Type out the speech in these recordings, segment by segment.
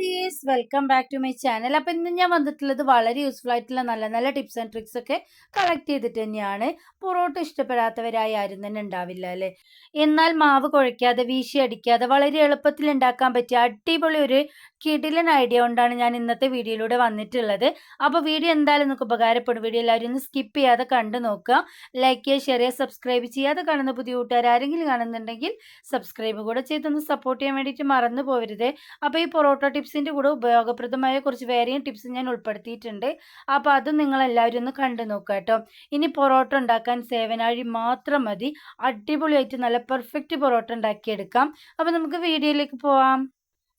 ഡീസ് welcome back to my channel അപ്പം ഇന്ന് ഞാൻ വന്നിട്ടുള്ളത് വളരെ യൂസ്ഫുൾ ആയിട്ടുള്ള നല്ല നല്ല ടിപ്സ് ആൻഡ് ട്രിക്സ് ഒക്കെ കളക്ട് ചെയ്തിട്ട് തന്നെയാണ്. പൊറോട്ട ഇഷ്ടപ്പെടാത്തവരായി ആരും തന്നെ ഉണ്ടാവില്ല അല്ലേ? എന്നാൽ മാവ് കുഴയ്ക്കാതെ വീശി അടിക്കാതെ വളരെ എളുപ്പത്തിൽ ഉണ്ടാക്കാൻ പറ്റിയ അടിപൊളി ഒരു കിടിലൻ ഐഡിയ കൊണ്ടാണ് ഞാൻ ഇന്നത്തെ വീഡിയോയിലൂടെ വന്നിട്ടുള്ളത്. അപ്പോൾ വീഡിയോ എന്തായാലും നിങ്ങൾക്ക് ഉപകാരപ്പെടും. വീഡിയോ എല്ലാവരും ഒന്ന് സ്കിപ്പ് ചെയ്യാതെ കണ്ടു നോക്കുക. ലൈക്ക് ചെയ്യുക ഷെയർ ചെയ്യുക സബ്സ്ക്രൈബ് ചെയ്യാതെ കാണുന്ന പുതിയ കൂട്ടുകാർ ആരെങ്കിലും കാണുന്നുണ്ടെങ്കിൽ സബ്സ്ക്രൈബ് കൂടെ ചെയ്തൊന്ന് സപ്പോർട്ട് ചെയ്യാൻ വേണ്ടിയിട്ട് മറന്നു പോകരുത് അപ്പോൾ ഈ പൊറോട്ട ടിപ്സിന്റെ കൂടെ ഉപയോഗപ്രദമായ കുറച്ച് വേറെയും ടിപ്സ് ഞാൻ ഉൾപ്പെടുത്തിയിട്ടുണ്ട്. അപ്പോൾ അത് നിങ്ങൾ എല്ലാവരും ഒന്ന് കണ്ടു നോക്കുക കേട്ടോ. ഇനി പൊറോട്ട ഉണ്ടാക്കാൻ സേവനാഴി മാത്രം മതി. അടിപൊളിയായിട്ട് നല്ല പെർഫെക്റ്റ് പൊറോട്ട ഉണ്ടാക്കിയെടുക്കാം. അപ്പോൾ നമുക്ക് വീഡിയോയിലേക്ക് പോവാം.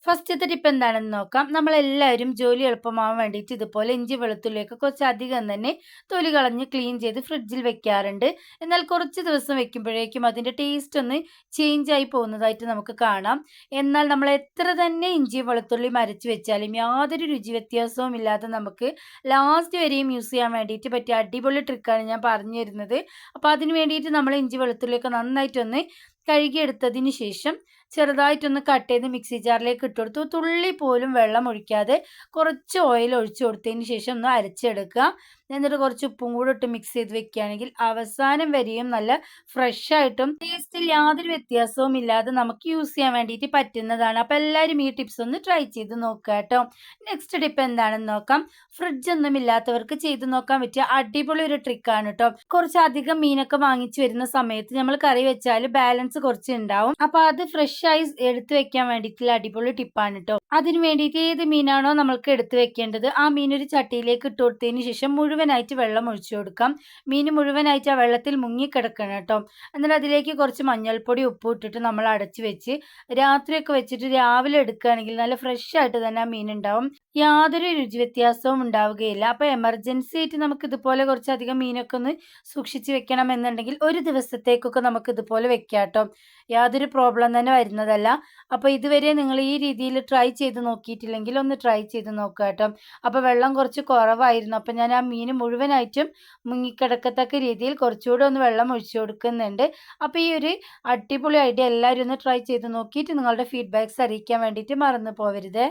ഫസ്റ്റത്തെ ടിപ്പ് എന്താണെന്ന് നോക്കാം. നമ്മളെല്ലാവരും ജോലി എളുപ്പമാവാൻ വേണ്ടിയിട്ട് ഇതുപോലെ ഇഞ്ചി വെളുത്തുള്ളിയൊക്കെ കുറച്ച് അധികം തന്നെ തൊലി കളഞ്ഞ് ക്ലീൻ ചെയ്ത് ഫ്രിഡ്ജിൽ വെക്കാറുണ്ട്. എന്നാൽ കുറച്ച് ദിവസം വെക്കുമ്പോഴേക്കും അതിന്റെ ടേസ്റ്റ് ഒന്ന് ചേഞ്ച് ആയി പോകുന്നതായിട്ട് നമുക്ക് കാണാം. എന്നാൽ നമ്മൾ എത്ര തന്നെ ഇഞ്ചി വെളുത്തുള്ളി മരച്ച് വെച്ചാലും യാതൊരു രുചി വ്യത്യാസവും ഇല്ലാതെ നമുക്ക് ലാസ്റ്റ് വരെയും യൂസ് ചെയ്യാൻ വേണ്ടിയിട്ട് പറ്റിയ അടിപൊളി ട്രിക്കാണ് ഞാൻ പറഞ്ഞു തരുന്നത്. അപ്പോൾ അതിന് വേണ്ടിയിട്ട് നമ്മൾ ഇഞ്ചി വെളുത്തുള്ളിയൊക്കെ നന്നായിട്ടൊന്ന് കഴുകിയെടുത്തതിന് ശേഷം ചെറുതായിട്ടൊന്ന് കട്ട് ചെയ്ത് മിക്സി ജാറിലേക്ക് ഇട്ട് കൊടുത്തു. തുള്ളി പോലും വെള്ളം ഒഴിക്കാതെ കുറച്ച് ഓയിൽ ഒഴിച്ചു കൊടുത്തതിന് ശേഷം ഒന്ന് അരച്ചെടുക്കുക. എന്നിട്ട് കുറച്ച് ഉപ്പും കൂടെ ഇട്ട് മിക്സ് ചെയ്ത് വെക്കുകയാണെങ്കിൽ അവസാനം വരെയും നല്ല ഫ്രഷ് ആയിട്ടും ടേസ്റ്റിൽ യാതൊരു വ്യത്യാസവും ഇല്ലാതെ നമുക്ക് യൂസ് ചെയ്യാൻ വേണ്ടിയിട്ട് പറ്റുന്നതാണ്. അപ്പോൾ എല്ലാവരും ഈ ടിപ്സ് ഒന്ന് ട്രൈ ചെയ്ത് നോക്കുക കേട്ടോ. നെക്സ്റ്റ് ടിപ്പ് എന്താണെന്ന് നോക്കാം. ഫ്രിഡ്ജ് ഒന്നും ഇല്ലാത്തവർക്ക് ചെയ്ത് നോക്കാൻ പറ്റിയ അടിപൊളി ഒരു ട്രിക്കാണ് കേട്ടോ. കുറച്ചധികം മീനൊക്കെ വാങ്ങിച്ചു വരുന്ന സമയത്ത് നമ്മൾ കറി വെച്ചാൽ ബാലൻസ് കുറച്ച് ഉണ്ടാവും. അപ്പോൾ അത് ഫ്രഷ് ആയി എടുത്തു വെക്കാൻ വേണ്ടിയിട്ടുള്ള അടിപൊളി ടിപ്പാണ് കേട്ടോ. അതിന് വേണ്ടിയിട്ട് ഏത് മീനാണോ നമ്മൾക്ക് എടുത്തു വെക്കേണ്ടത്. ആ മീൻ ഒരു ചട്ടിയിലേക്ക് ഇട്ട് കൊടുത്തതിന് ശേഷം മുഴുവനായിട്ട് വെള്ളം ഒഴിച്ചു കൊടുക്കാം. മീൻ മുഴുവനായിട്ട് ആ വെള്ളത്തിൽ മുങ്ങിക്കിടക്കണം കേട്ടോ. എന്നിട്ട് അതിലേക്ക് കുറച്ച് മഞ്ഞൾപ്പൊടി ഉപ്പ് ഇട്ടിട്ട് നമ്മൾ അടച്ചു വെച്ച് രാത്രിയൊക്കെ വെച്ചിട്ട് രാവിലെ എടുക്കുകയാണെങ്കിൽ നല്ല ഫ്രഷ് ആയിട്ട് തന്നെ ആ മീൻ ഉണ്ടാവും. യാതൊരു രുചി വ്യത്യാസവും ഉണ്ടാവുകയില്ല. അപ്പോൾ എമർജൻസി ആയിട്ട് നമുക്ക് ഇതുപോലെ കുറച്ചധികം മീനൊക്കെ ഒന്ന് സൂക്ഷിച്ച് വെക്കണം എന്നുണ്ടെങ്കിൽ ഒരു ദിവസത്തേക്കൊക്കെ നമുക്ക് ഇതുപോലെ വെക്കാട്ടോ. കേട്ടോ യാതൊരു പ്രോബ്ലം തന്നെ വരുന്നതല്ല. അപ്പോൾ ഇതുവരെ നിങ്ങൾ ഈ രീതിയിൽ ട്രൈ ചെയ്ത് നോക്കിയിട്ടില്ലെങ്കിൽ ഒന്ന് ട്രൈ ചെയ്ത് നോക്കാട്ടോ കേട്ടോ. അപ്പോൾ വെള്ളം കുറച്ച് കുറവായിരുന്നു. അപ്പോൾ ഞാൻ ആ മീൻ മുഴുവനായിട്ടും മുങ്ങിക്കിടക്കത്തക്ക രീതിയിൽ കുറച്ചുകൂടെ ഒന്ന് വെള്ളം ഒഴിച്ചു കൊടുക്കുന്നുണ്ട്. അപ്പോൾ ഈ ഒരു അടിപൊളി ഐഡിയ എല്ലാവരും ഒന്ന് ട്രൈ ചെയ്ത് നോക്കിയിട്ട് നിങ്ങളുടെ ഫീഡ്ബാക്ക്സ് അറിയിക്കാൻ വേണ്ടിയിട്ട് മറന്നു പോവരുത്.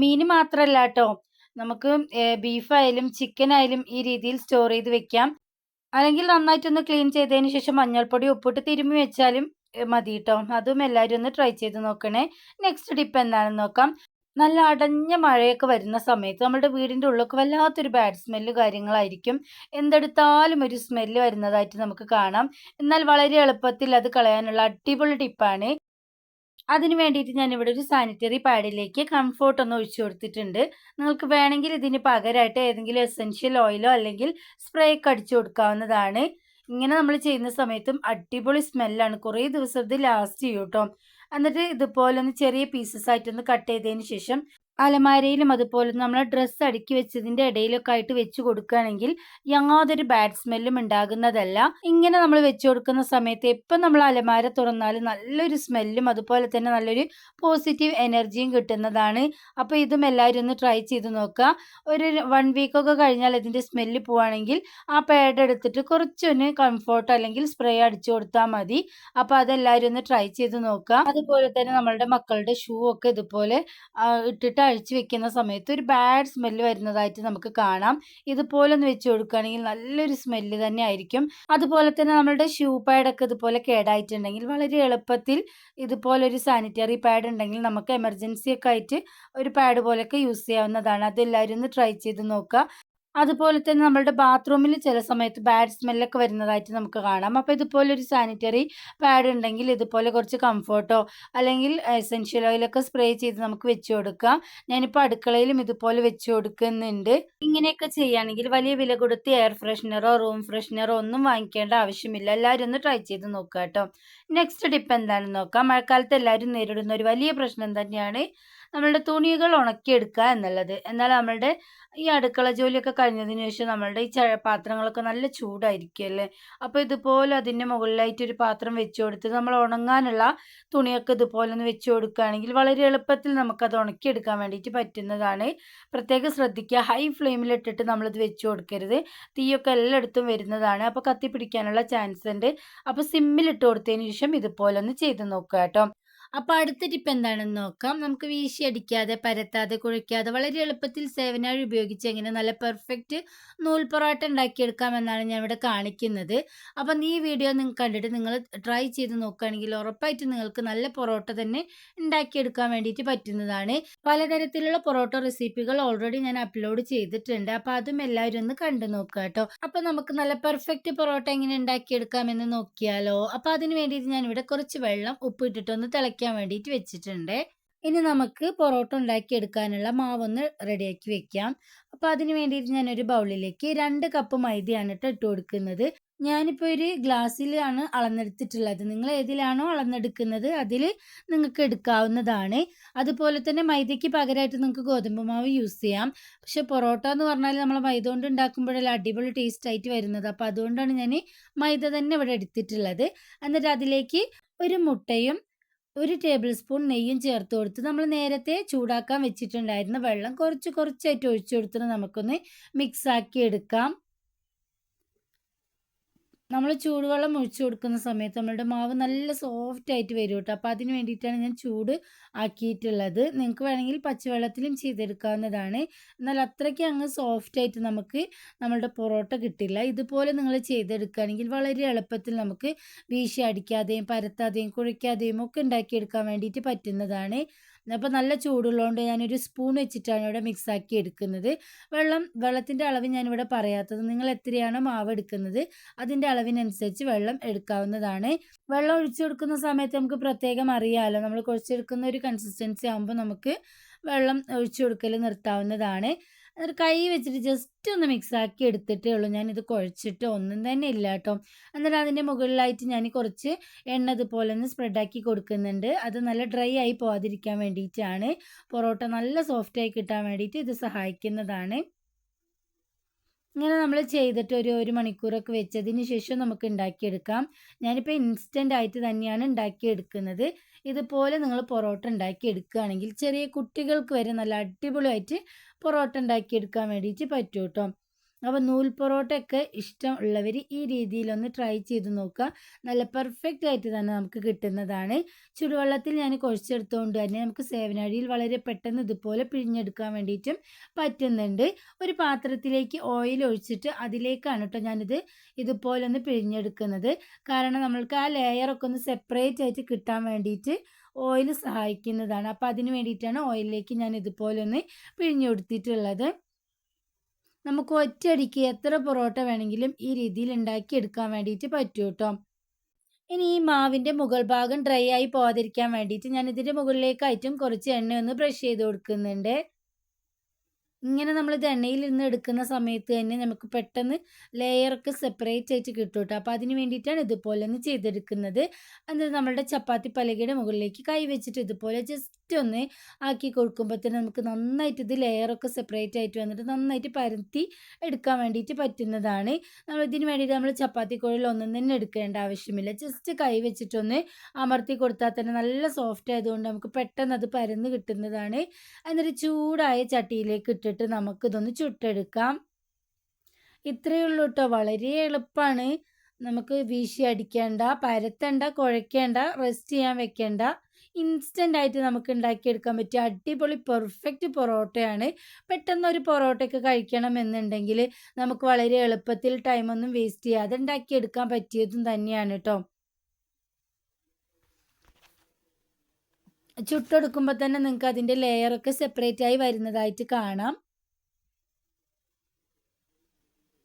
മീൻ മാത്രമല്ല കേട്ടോ നമുക്ക് ബീഫായാലും ചിക്കൻ ആയാലും ഈ രീതിയിൽ സ്റ്റോർ ചെയ്ത് വെക്കാം. അല്ലെങ്കിൽ നന്നായിട്ടൊന്ന് ക്ലീൻ ചെയ്തതിന് ശേഷം മഞ്ഞൾപ്പൊടി ഉപ്പിട്ട് തിരുമ്മി വെച്ചാലും മതി കേട്ടോ അതും എല്ലാവരും ഒന്ന് ട്രൈ ചെയ്ത് നോക്കണേ. നെക്സ്റ്റ് ടിപ്പ് എന്താണെന്ന് നോക്കാം. നല്ല അടഞ്ഞ മഴയൊക്കെ വരുന്ന സമയത്ത് നമ്മുടെ വീടിന്റെ ഉള്ളൊക്കെ വല്ലാത്തൊരു ബാഡ് സ്മെല്ല് കാര്യങ്ങളായിരിക്കും. എന്തെടുത്താലും ഒരു സ്മെല്ല് വരുന്നതായിട്ട് നമുക്ക് കാണാം. എന്നാൽ വളരെ എളുപ്പത്തിൽ അത് കളയാനുള്ള അടിപൊളി ടിപ്പാണ് അതിന് വേണ്ടിയിട്ട് ഞാൻ ഇവിടെ ഒരു സാനിറ്ററി പാഡിലേക്ക് കംഫോർട്ട് ഒന്ന് ഒഴിച്ചു കൊടുത്തിട്ടുണ്ട്. നിങ്ങൾക്ക് വേണമെങ്കിൽ ഇതിന് പകരമായിട്ട് ഏതെങ്കിലും എസെൻഷ്യൽ ഓയിലോ അല്ലെങ്കിൽ സ്പ്രേ ഒക്കെ അടിച്ചു കൊടുക്കാവുന്നതാണ്. ഇങ്ങനെ നമ്മൾ ചെയ്യുന്ന സമയത്തും അടിപൊളി സ്മെല്ലാണ് കുറേ ദിവസം ഇത് ലാസ്റ്റ് ചെയ്യും കേട്ടോ എന്നിട്ട് ഇതുപോലെ ഒന്ന് ചെറിയ പീസസ് ആയിട്ടൊന്ന് കട്ട് ചെയ്തതിന് ശേഷം അലമാരയിലും അതുപോലെ നമ്മൾ ഡ്രസ്സ് അടുക്കി വെച്ചതിന്റെ ഇടയിലൊക്കെ ആയിട്ട് വെച്ച് കൊടുക്കുകയാണെങ്കിൽ യാതൊരു ബാഡ് സ്മെല്ലും ഉണ്ടാകുന്നതല്ല. ഇങ്ങനെ നമ്മൾ വെച്ച് കൊടുക്കുന്ന സമയത്ത് എപ്പം നമ്മൾ അലമാര തുറന്നാലും നല്ലൊരു സ്മെല്ലും അതുപോലെ തന്നെ നല്ലൊരു പോസിറ്റീവ് എനർജിയും കിട്ടുന്നതാണ്. അപ്പോൾ ഇതും എല്ലാവരും ഒന്ന് ട്രൈ ചെയ്ത് നോക്കുക. ഒരു വൺ വീക്കൊക്കെ കഴിഞ്ഞാൽ ഇതിന്റെ സ്മെല്ല് പോവുകയാണെങ്കിൽ ആ പാഡ് എടുത്തിട്ട് കുറച്ചൊന്ന് കംഫോർട്ട് അല്ലെങ്കിൽ സ്പ്രേ അടിച്ചു കൊടുത്താൽ മതി. അപ്പോൾ അതെല്ലാവരും ഒന്ന് ട്രൈ ചെയ്ത് നോക്കുക. അതുപോലെ തന്നെ നമ്മളുടെ മക്കളുടെ ഷൂ ഒക്കെ ഇതുപോലെ ഇട്ടിട്ട് അഴിച്ചു വെക്കുന്ന സമയത്ത് ഒരു ബാഡ് സ്മെല്ല് വരുന്നതായിട്ട് നമുക്ക് കാണാം. ഇതുപോലെ ഒന്ന് വെച്ച് കൊടുക്കുകയാണെങ്കിൽ നല്ലൊരു സ്മെല്ല് തന്നെ ആയിരിക്കും. അതുപോലെ തന്നെ നമ്മളുടെ ഷൂ പാഡൊക്കെ ഇതുപോലെ കേടായിട്ടുണ്ടെങ്കിൽ വളരെ എളുപ്പത്തിൽ ഇതുപോലെ ഒരു സാനിറ്ററി പാഡ് ഉണ്ടെങ്കിൽ നമുക്ക് എമർജൻസി ഒക്കെ ആയിട്ട് ഒരു പാഡ് പോലെയൊക്കെ യൂസ് ചെയ്യാവുന്നതാണ്. അതെല്ലാവരും ഒന്ന് ട്രൈ ചെയ്ത് നോക്കുക. അതുപോലെ തന്നെ നമ്മളുടെ ബാത്റൂമിൽ ചില സമയത്ത് ബാഡ് സ്മെല്ലൊക്കെ വരുന്നതായിട്ട് നമുക്ക് കാണാം. അപ്പോൾ ഇതുപോലെ ഒരു സാനിറ്ററി പാഡ് ഉണ്ടെങ്കിൽ ഇതുപോലെ കുറച്ച് കംഫർട്ടോ അല്ലെങ്കിൽ എസെൻഷ്യൽ ഓയിലൊക്കെ സ്പ്രേ ചെയ്ത് നമുക്ക് വെച്ച് കൊടുക്കാം. ഞാനിപ്പോൾ അടുക്കളയിലും ഇതുപോലെ വെച്ച് കൊടുക്കുന്നുണ്ട്. ഇങ്ങനെയൊക്കെ ചെയ്യുകയാണെങ്കിൽ വലിയ വില കൊടുത്ത് എയർ ഫ്രഷ്നറോ റൂം ഫ്രഷ്നറോ ഒന്നും വാങ്ങിക്കേണ്ട ആവശ്യമില്ല. എല്ലാവരും ഒന്ന് ട്രൈ ചെയ്ത് നോക്കുക കേട്ടോ. നെക്സ്റ്റ് ടിപ്പ് എന്താണെന്ന് നോക്കാം. മഴക്കാലത്ത് എല്ലാവരും നേരിടുന്ന ഒരു വലിയ പ്രശ്നം തന്നെയാണ് നമ്മളുടെ തുണികൾ ഉണക്കിയെടുക്കുക എന്നുള്ളത്. എന്നാൽ നമ്മളുടെ ഈ അടുക്കള ജോലിയൊക്കെ കഴിഞ്ഞതിന് ശേഷം നമ്മളുടെ ഈ പാത്രങ്ങളൊക്കെ നല്ല ചൂടായിരിക്കും അല്ലേ? അപ്പോൾ ഇതുപോലെ അതിന്റെ മുകളിലായിട്ട് ഒരു പാത്രം വെച്ച് കൊടുത്ത് നമ്മൾ ഉണങ്ങാനുള്ള തുണിയൊക്കെ ഇതുപോലെ ഒന്ന് വെച്ച് കൊടുക്കുകയാണെങ്കിൽ വളരെ എളുപ്പത്തിൽ നമുക്കത് ഉണക്കിയെടുക്കാൻ വേണ്ടിയിട്ട് പറ്റുന്നതാണ്. പ്രത്യേകം ശ്രദ്ധിക്കുക. ഹൈ ഫ്ലെയിമിലിട്ടിട്ട് നമ്മളിത് വെച്ച് കൊടുക്കരുത്. തീയൊക്കെ എല്ലായിടത്തും വരുന്നതാണ്. അപ്പോൾ കത്തി പിടിക്കാനുള്ള ചാൻസ് ഉണ്ട്. അപ്പോൾ സിമ്മിലിട്ട് കൊടുത്തതിന് ശേഷം ഇതുപോലെ ഒന്ന് ചെയ്ത് നോക്കുക കേട്ടോ. അപ്പോൾ അടുത്ത ടിപ്പ് എന്താണെന്ന് നോക്കാം. നമുക്ക് വീശി അടിക്കാതെ പരത്താതെ കുഴയ്ക്കാതെ വളരെ എളുപ്പത്തിൽ സേവനാഴി ഉപയോഗിച്ച് എങ്ങനെ നല്ല പെർഫെക്റ്റ് നൂൽ പൊറോട്ട ഉണ്ടാക്കിയെടുക്കാമെന്നാണ് ഞാൻ ഇവിടെ കാണിക്കുന്നത്. അപ്പം ഈ വീഡിയോ നിങ്ങൾ കണ്ടിട്ട് നിങ്ങൾ ട്രൈ ചെയ്ത് നോക്കുകയാണെങ്കിൽ ഉറപ്പായിട്ട് നിങ്ങൾക്ക് നല്ല പൊറോട്ട തന്നെ ഉണ്ടാക്കിയെടുക്കാൻ വേണ്ടിയിട്ട് പറ്റുന്നതാണ്. പലതരത്തിലുള്ള പൊറോട്ട റെസിപ്പികൾ ഓൾറെഡി ഞാൻ അപ്ലോഡ് ചെയ്തിട്ടുണ്ട്. അപ്പോൾ അതും എല്ലാവരും ഒന്ന് കണ്ടു നോക്കുക കേട്ടോ. അപ്പോൾ നമുക്ക് നല്ല പെർഫെക്റ്റ് പൊറോട്ട എങ്ങനെ ഉണ്ടാക്കിയെടുക്കാമെന്ന് നോക്കിയാലോ. അപ്പോൾ അതിന് വേണ്ടിയിട്ട് ഞാൻ ഇവിടെ കുറച്ച് വെള്ളം ഉപ്പിട്ടിട്ടൊന്ന് തിളയ്ക്കാൻ വേണ്ടിയിട്ട് വെച്ചിട്ടുണ്ട്. ഇനി നമുക്ക് പൊറോട്ട ഉണ്ടാക്കി ഉണ്ടാക്കിയെടുക്കാനുള്ള മാവൊന്ന് റെഡിയാക്കി വെക്കാം. അപ്പോൾ അതിന് വേണ്ടിയിട്ട് ഞാനൊരു ബൗളിലേക്ക് രണ്ട് കപ്പ് മൈദയാണ് കേട്ടോ ഇട്ട് കൊടുക്കുന്നത്. ഞാനിപ്പോൾ ഒരു ഗ്ലാസ്സിലാണ് അളന്നെടുത്തിട്ടുള്ളത്. നിങ്ങൾ ഏതിലാണോ അളന്നെടുക്കുന്നത് അതിൽ നിങ്ങൾക്ക് എടുക്കാവുന്നതാണ്. അതുപോലെ തന്നെ മൈദയ്ക്ക് പകരമായിട്ട് നിങ്ങൾക്ക് ഗോതമ്പ് മാവ് യൂസ് ചെയ്യാം. പക്ഷെ പൊറോട്ട എന്ന് പറഞ്ഞാൽ നമ്മൾ മൈദ കൊണ്ട് ഉണ്ടാക്കുമ്പോഴല്ല അടിപൊളി ടേസ്റ്റ് ആയിട്ട് വരുന്നത്. അപ്പോൾ അതുകൊണ്ടാണ് ഞാൻ മൈദ തന്നെ ഇവിടെ എടുത്തിട്ടുള്ളത്. എന്നിട്ട് അതിലേക്ക് ഒരു മുട്ടയും ഒരു ടേബിൾ സ്പൂൺ നെയ്യും ചേർത്ത് കൊടുത്ത് നമ്മൾ നേരത്തെ ചൂടാക്കാൻ വെച്ചിട്ടുണ്ടായിരുന്ന വെള്ളം കുറച്ച് കുറച്ചായിട്ട് ഒഴിച്ചു കൊടുത്തിട്ട് നമുക്കൊന്ന് മിക്സ് ആക്കി എടുക്കാം. നമ്മൾ ചൂടുവെള്ളം ഒഴിച്ചു കൊടുക്കുന്ന സമയത്ത് നമ്മളുടെ മാവ് നല്ല സോഫ്റ്റ് ആയിട്ട് വരും കേട്ടോ അപ്പോൾ അതിന് വേണ്ടിയിട്ടാണ് ഞാൻ ചൂട് ആക്കിയിട്ടുള്ളത്. നിങ്ങൾക്ക് വേണമെങ്കിൽ പച്ചവെള്ളത്തിലും ചെയ്തെടുക്കാവുന്നതാണ്. എന്നാൽ അത്രയ്ക്ക് അങ്ങ് സോഫ്റ്റ് ആയിട്ട് നമുക്ക് നമ്മളുടെ പൊറോട്ട കിട്ടില്ല. ഇതുപോലെ നിങ്ങൾ ചെയ്തെടുക്കുകയാണെങ്കിൽ വളരെ എളുപ്പത്തിൽ നമുക്ക് വീശി അടിക്കാതെയും പരത്താതെയും കുഴയ്ക്കാതെയും ഒക്കെ ഉണ്ടാക്കിയെടുക്കാൻ വേണ്ടിയിട്ട് പറ്റുന്നതാണ്. അപ്പോൾ നല്ല ചൂടുള്ളതുകൊണ്ട് ഞാനൊരു സ്പൂൺ വെച്ചിട്ടാണ് ഇവിടെ മിക്സാക്കി എടുക്കുന്നത്. വെള്ളം വെള്ളത്തിന്റെ അളവ് ഞാനിവിടെ പറയാത്തത്. നിങ്ങൾ എത്രയാണോ മാവ് എടുക്കുന്നത് അതിന്റെ അളവിനനുസരിച്ച് വെള്ളം എടുക്കാവുന്നതാണ്. വെള്ളം ഒഴിച്ചു കൊടുക്കുന്ന സമയത്ത് നമുക്ക് പ്രത്യേകം അറിയാമല്ലോ നമ്മൾ കുഴച്ചെടുക്കുന്ന ഒരു കൺസിസ്റ്റൻസി ആകുമ്പോൾ നമുക്ക് വെള്ളം ഒഴിച്ചു കൊടുക്കൽ നിർത്താവുന്നതാണ്. എന്നിട്ട് കൈ വെച്ചിട്ട് ജസ്റ്റ് ഒന്ന് മിക്സ് ആക്കി എടുത്തിട്ടേ ഉള്ളൂ. ഞാനിത് കുഴച്ചിട്ട് ഒന്നും തന്നെ ഇല്ല കേട്ടോ. എന്നിട്ട് അതിന്റെ മുകളിലായിട്ട് ഞാൻ കുറച്ച് എണ്ണ ഇതുപോലെ ഒന്ന് സ്പ്രെഡാക്കി കൊടുക്കുന്നുണ്ട്. അത് നല്ല ഡ്രൈ ആയി പോകാതിരിക്കാൻ വേണ്ടിയിട്ടാണ്. പൊറോട്ട നല്ല സോഫ്റ്റായി കിട്ടാൻ വേണ്ടിയിട്ട് ഇത് സഹായിക്കുന്നതാണ്. ഇങ്ങനെ നമ്മൾ ചെയ്തിട്ട് ഒരു ഒരു മണിക്കൂറൊക്കെ വെച്ചതിന് ശേഷം നമുക്ക് ഉണ്ടാക്കിയെടുക്കാം. ഞാനിപ്പോൾ ഇൻസ്റ്റന്റ് ആയിട്ട് തന്നെയാണ് ഉണ്ടാക്കിയെടുക്കുന്നത്. ഇതുപോലെ നിങ്ങൾ പൊറോട്ട ഉണ്ടാക്കി എടുക്കുകയാണെങ്കിൽ ചെറിയ കുട്ടികൾക്ക് വരെ നല്ല അടിപൊളിയായിട്ട് പൊറോട്ട ഉണ്ടാക്കിയെടുക്കാൻ വേണ്ടിയിട്ട് പറ്റും കേട്ടോ അപ്പോൾ നൂൽ പൊറോട്ടയൊക്കെ ഇഷ്ടമുള്ളവർ ഈ രീതിയിലൊന്ന് ട്രൈ ചെയ്ത് നോക്കുക. നല്ല പെർഫെക്റ്റ് ആയിട്ട് തന്നെ നമുക്ക് കിട്ടുന്നതാണ്. ചുടുവെള്ളത്തിൽ ഞാൻ കുഴച്ചെടുത്തുകൊണ്ട് തന്നെ നമുക്ക് സേവനാഴിയിൽ വളരെ പെട്ടെന്ന് ഇതുപോലെ പിഴിഞ്ഞെടുക്കാൻ വേണ്ടിയിട്ടും പറ്റുന്നുണ്ട്. ഒരു പാത്രത്തിലേക്ക് ഓയിൽ ഒഴിച്ചിട്ട് അതിലേക്കാണ് കേട്ടോ ഞാനിത് ഇതുപോലെ ഒന്ന് പിഴിഞ്ഞെടുക്കുന്നത്. കാരണം നമ്മൾക്ക് ആ ലെയറൊക്കെ ഒന്ന് സെപ്പറേറ്റ് ആയിട്ട് കിട്ടാൻ വേണ്ടിയിട്ട് ഓയിൽ സഹായിക്കുന്നതാണ്. അപ്പോൾ അതിന് വേണ്ടിയിട്ടാണ് ഓയിലിലേക്ക് ഞാൻ ഇതുപോലെ ഒന്ന് പിഴിഞ്ഞു കൊടുത്തിട്ടുള്ളത് നമുക്ക് ഒറ്റയടിക്ക് എത്ര പൊറോട്ട വേണമെങ്കിലും ഈ രീതിയിൽ ഉണ്ടാക്കി എടുക്കാൻ വേണ്ടിയിട്ട് പറ്റൂ കേട്ടോ ഇനി ഈ മാവിന്റെ മുകൾ ഭാഗം ഡ്രൈ ആയി പോകാതിരിക്കാൻ വേണ്ടിയിട്ട് ഞാൻ ഇതിന്റെ മുകളിലേക്കായിട്ടും കുറച്ച് എണ്ണ ഒന്ന് ബ്രഷ് ചെയ്ത് കൊടുക്കുന്നുണ്ട്. ഇങ്ങനെ എണ്ണയിൽ നിന്ന് എടുക്കുന്ന സമയത്ത് തന്നെ നമുക്ക് പെട്ടെന്ന് ലെയറൊക്കെ സെപ്പറേറ്റ് ആയിട്ട് കിട്ടും കേട്ടോ. അപ്പോൾ അതിന് വേണ്ടിയിട്ടാണ് ഇതുപോലെ ഒന്ന് ചെയ്തെടുക്കുന്നത്. എന്നിട്ട് നമ്മളുടെ ചപ്പാത്തി പലകയുടെ മുകളിലേക്ക് കൈ വെച്ചിട്ട് ഇതുപോലെ ജസ്റ്റ് ഒന്ന് ആക്കി കൊടുക്കുമ്പോൾ തന്നെ നമുക്ക് നന്നായിട്ട് ഇത് ലെയറൊക്കെ സെപ്പറേറ്റ് ആയിട്ട് വന്നിട്ട് നന്നായിട്ട് പരത്തി എടുക്കാൻ വേണ്ടിയിട്ട് പറ്റുന്നതാണ്. നമ്മൾ ഇതിന് വേണ്ടിയിട്ട് നമ്മൾ ചപ്പാത്തി കുഴൽ ഒന്നും തന്നെ എടുക്കേണ്ട ആവശ്യമില്ല. ജസ്റ്റ് കൈ വെച്ചിട്ടൊന്ന് അമർത്തി കൊടുത്താൽ തന്നെ നല്ല സോഫ്റ്റ് ആയതുകൊണ്ട് നമുക്ക് പെട്ടെന്ന് അത് പരന്ന് കിട്ടുന്നതാണ്. എന്നിട്ട് ചൂടായ ചട്ടിയിലേക്ക് ഇട്ടിട്ട് നമുക്കിതൊന്ന് ചുട്ടെടുക്കാം. ഇത്രയേ ഉള്ളൂ കേട്ടോ വളരെ എളുപ്പമാണ് നമുക്ക് വീശി അടിക്കേണ്ട പരത്തണ്ട കുഴയ്ക്കേണ്ട റെസ്റ്റ് ചെയ്യാൻ വെക്കേണ്ട ഇൻസ്റ്റന്റ് ആയിട്ട് നമുക്ക് ഉണ്ടാക്കിയെടുക്കാൻ പറ്റിയ അടിപൊളി പെർഫെക്റ്റ് പൊറോട്ടയാണ്. പെട്ടെന്ന് ഒരു പൊറോട്ടയൊക്കെ കഴിക്കണം എന്നുണ്ടെങ്കിൽ നമുക്ക് വളരെ എളുപ്പത്തിൽ ടൈമൊന്നും വേസ്റ്റ് ചെയ്യാതെ ഉണ്ടാക്കിയെടുക്കാൻ പറ്റിയതും തന്നെയാണ് കേട്ടോ ചുട്ടെടുക്കുമ്പോൾ തന്നെ നിങ്ങൾക്ക് അതിന്റെ ലെയറൊക്കെ സെപ്പറേറ്റ് ആയി വരുന്നതായിട്ട് കാണാം.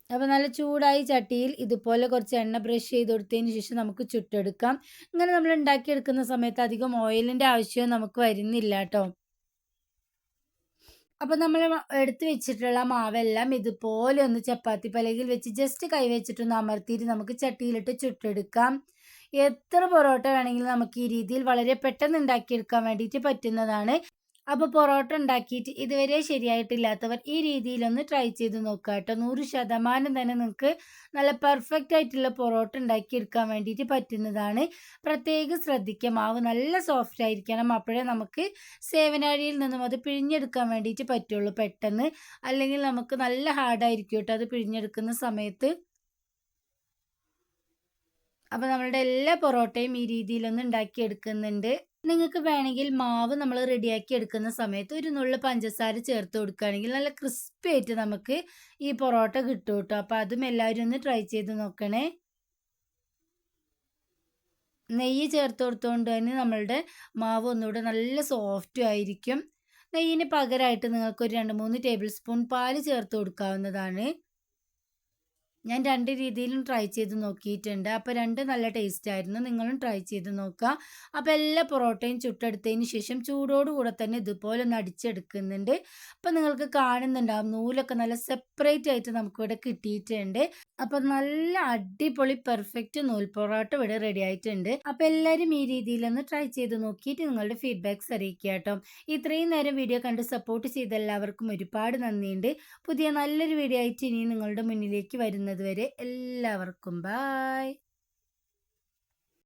അപ്പോൾ നല്ല ചൂടായി ചട്ടിയിൽ ഇതുപോലെ കുറച്ച് എണ്ണ ബ്രഷ് ചെയ്ത് കൊടുത്തതിന് ശേഷം നമുക്ക് ചുട്ടെടുക്കാം. ഇങ്ങനെ നമ്മൾ ഉണ്ടാക്കിയെടുക്കുന്ന സമയത്ത് അധികം ഓയിലിന്റെ ആവശ്യവും നമുക്ക് വരുന്നില്ല കേട്ടോ. അപ്പോൾ നമ്മൾ എടുത്തു വെച്ചിട്ടുള്ള മാവെല്ലാം ഇതുപോലെ ഒന്ന് ചപ്പാത്തി പലകിൽ വെച്ച് ജസ്റ്റ് കൈവച്ചിട്ടൊന്ന് അമർത്തിയിട്ട് നമുക്ക് ചട്ടിയിലിട്ട് ചുട്ടെടുക്കാം. എത്ര പൊറോട്ട വേണമെങ്കിലും നമുക്ക് ഈ രീതിയിൽ വളരെ പെട്ടെന്ന് ഉണ്ടാക്കിയെടുക്കാൻ വേണ്ടിയിട്ട് പറ്റുന്നതാണ്. അപ്പോൾ പൊറോട്ട ഉണ്ടാക്കിയിട്ട് ഇതുവരെ ശരിയായിട്ടില്ലാത്തവർ ഈ രീതിയിലൊന്ന് ട്രൈ ചെയ്ത് നോക്കുക കേട്ടോ. നൂറ് ശതമാനം തന്നെ നിങ്ങൾക്ക് നല്ല പെർഫെക്റ്റ് ആയിട്ടുള്ള പൊറോട്ട ഉണ്ടാക്കിയെടുക്കാൻ വേണ്ടിയിട്ട് പറ്റുന്നതാണ്. പ്രത്യേകം ശ്രദ്ധിക്കുക. മാവ് നല്ല സോഫ്റ്റ് ആയിരിക്കണം. അപ്പോഴേ നമുക്ക് സേവനാഴിയിൽ നിന്നും അത് പിഴിഞ്ഞെടുക്കാൻ വേണ്ടിയിട്ട് പറ്റുള്ളൂ പെട്ടെന്ന്. അല്ലെങ്കിൽ നമുക്ക് നല്ല ഹാർഡായിരിക്കും കേട്ടോ അത് പിഴിഞ്ഞെടുക്കുന്ന സമയത്ത്. അപ്പോൾ നമ്മളുടെ എല്ലാ പൊറോട്ടയും ഈ രീതിയിലൊന്ന് ഉണ്ടാക്കിയെടുക്കുന്നുണ്ട്. നിങ്ങൾക്ക് വേണമെങ്കിൽ മാവ് നമ്മൾ റെഡിയാക്കി എടുക്കുന്ന സമയത്ത് ഒരു നുള്ളു പഞ്ചസാര ചേർത്ത് കൊടുക്കുകയാണെങ്കിൽ നല്ല ക്രിസ്പി ആയിട്ട് നമുക്ക് ഈ പൊറോട്ട കിട്ടും കേട്ടോ. അപ്പോൾ അതും എല്ലാവരും ഒന്ന് ട്രൈ ചെയ്ത് നോക്കണേ. നെയ്യ് ചേർത്ത് കൊടുത്തുകൊണ്ട് തന്നെ നമ്മളുടെ മാവ് ഒന്നുകൂടെ നല്ല സോഫ്റ്റും ആയിരിക്കും. നെയ്യിന് പകരമായിട്ട് നിങ്ങൾക്ക് ഒരു രണ്ട് മൂന്ന് ടേബിൾ സ്പൂൺ പാൽ ചേർത്ത് കൊടുക്കാവുന്നതാണ്. ഞാൻ രണ്ട് രീതിയിലും ട്രൈ ചെയ്ത് നോക്കിയിട്ടുണ്ട്. അപ്പോൾ രണ്ട് നല്ല ടേസ്റ്റ് ആയിരുന്നു. നിങ്ങളും ട്രൈ ചെയ്ത് നോക്കുക. അപ്പോൾ എല്ലാ പൊറോട്ടയും ചുട്ടെടുത്തതിന് ശേഷം ചൂടോടുകൂടെ തന്നെ ഇതുപോലെ ഒന്ന് അടിച്ചെടുക്കുന്നുണ്ട്. അപ്പോൾ നിങ്ങൾക്ക് കാണുന്നുണ്ടാവും. നൂലൊക്കെ നല്ല സെപ്പറേറ്റ് ആയിട്ട് നമുക്കിവിടെ കിട്ടിയിട്ടുണ്ട്. അപ്പോൾ നല്ല അടിപൊളി പെർഫെക്റ്റ് നൂൽ പൊറോട്ട ഇവിടെ റെഡി ആയിട്ടുണ്ട്. അപ്പോൾ എല്ലാവരും ഈ രീതിയിലൊന്ന് ട്രൈ ചെയ്ത് നോക്കിയിട്ട് നിങ്ങളുടെ ഫീഡ്ബാക്ക്സ് അറിയിക്കുക കേട്ടോ ഇത്രയും നേരം വീഡിയോ കണ്ട് സപ്പോർട്ട് ചെയ്ത എല്ലാവർക്കും ഒരുപാട് നന്ദിയുണ്ട്. പുതിയ നല്ലൊരു വീഡിയോ ആയിട്ട് ഇനി നിങ്ങളുടെ മുന്നിലേക്ക് വരുന്നത് വരെ എല്ലാവർക്കും ബായ്